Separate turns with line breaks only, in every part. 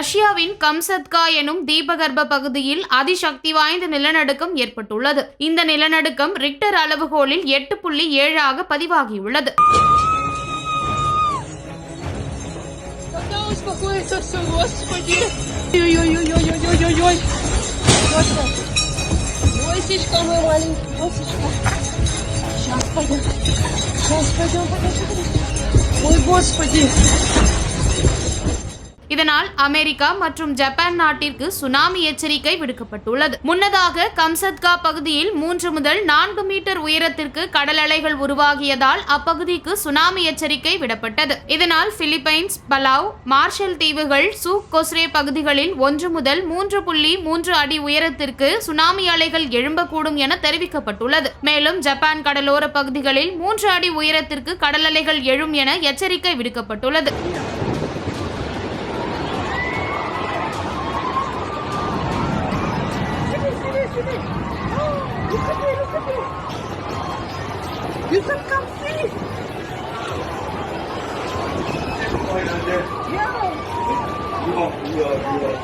ரஷ்யாவின் கம்சத்கா எனும் தீபகற்ப பகுதியில் அதிசக்தி வாய்ந்த நிலநடுக்கம் ஏற்பட்டுள்ளது இந்த நிலநடுக்கம் ரிக்டர் அளவுகோலில் எட்டு புள்ளி ஏழாக பதிவாகியுள்ளது
Когда успокоится все, господи. Ой-ой-ой-ой-ой-ой-ой. Господи. Лосечка мой маленький, лосечка. Сейчас пойдем. Сейчас пойдем, пойдем, пойдем. Ой, господи.
இதனால் அமெரிக்கா மற்றும் ஜப்பான் நாட்டிற்கு சுனாமி எச்சரிக்கை விடுக்கப்பட்டுள்ளது. முன்னதாக கம்சத்கா பகுதியில் மூன்று முதல் நான்கு மீட்டர் உயரத்திற்கு கடல் அலைகள் உருவாகியதால் அப்பகுதிக்கு சுனாமி எச்சரிக்கை விடப்பட்டது. இதனால் பிலிப்பைன்ஸ் பலாவ் மார்ஷல் தீவுகள் சூக் கொஸ்ரே பகுதிகளில் ஒன்று முதல் மூன்று புள்ளி மூன்று அடி உயரத்திற்கு சுனாமி அலைகள் எழும்பக்கூடும் என தெரிவிக்கப்பட்டுள்ளது. மேலும் ஜப்பான் கடலோர பகுதிகளில் மூன்று அடி உயரத்திற்கு கடல் அலைகள் எழும் என எச்சரிக்கை விடுக்கப்பட்டுள்ளது.
Thank you.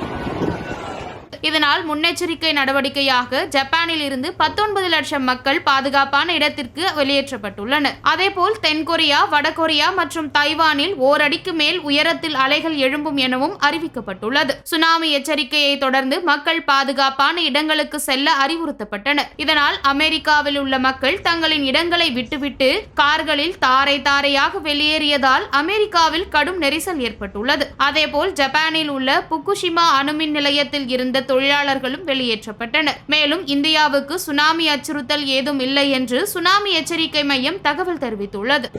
இதனால் முன்னெச்சரிக்கை நடவடிக்கையாக ஜப்பானில் இருந்து பத்தொன்பது லட்சம் மக்கள் பாதுகாப்பான இடத்திற்கு வெளியேற்றப்பட்டுள்ளனர். அதேபோல் தென்கொரியா வடகொரியா மற்றும் தைவானில் ஓரடிக்கு மேல் உயரத்தில் அலைகள் எழும்பும் எனவும் அறிவிக்கப்பட்டுள்ளது. சுனாமி எச்சரிக்கையை தொடர்ந்து மக்கள் பாதுகாப்பான இடங்களுக்கு செல்ல அறிவுறுத்தப்பட்டனர். இதனால் அமெரிக்காவில் உள்ள மக்கள் தங்களின் இடங்களை விட்டுவிட்டு கார்களில் தாரை தாரையாக வெளியேறியதால் அமெரிக்காவில் கடும் நெரிசல் ஏற்பட்டுள்ளது. அதேபோல் ஜப்பானில் உள்ள புக்குஷிமா அணுமின் நிலையத்தில் இருந்த தொழிலாளர்களும் வெளியேற்றப்பட்டனர். மேலும் இந்தியாவுக்கு சுனாமி அச்சுறுத்தல் ஏதும் இல்லை என்று சுனாமி எச்சரிக்கை மையம் தகவல் தெரிவித்துள்ளது.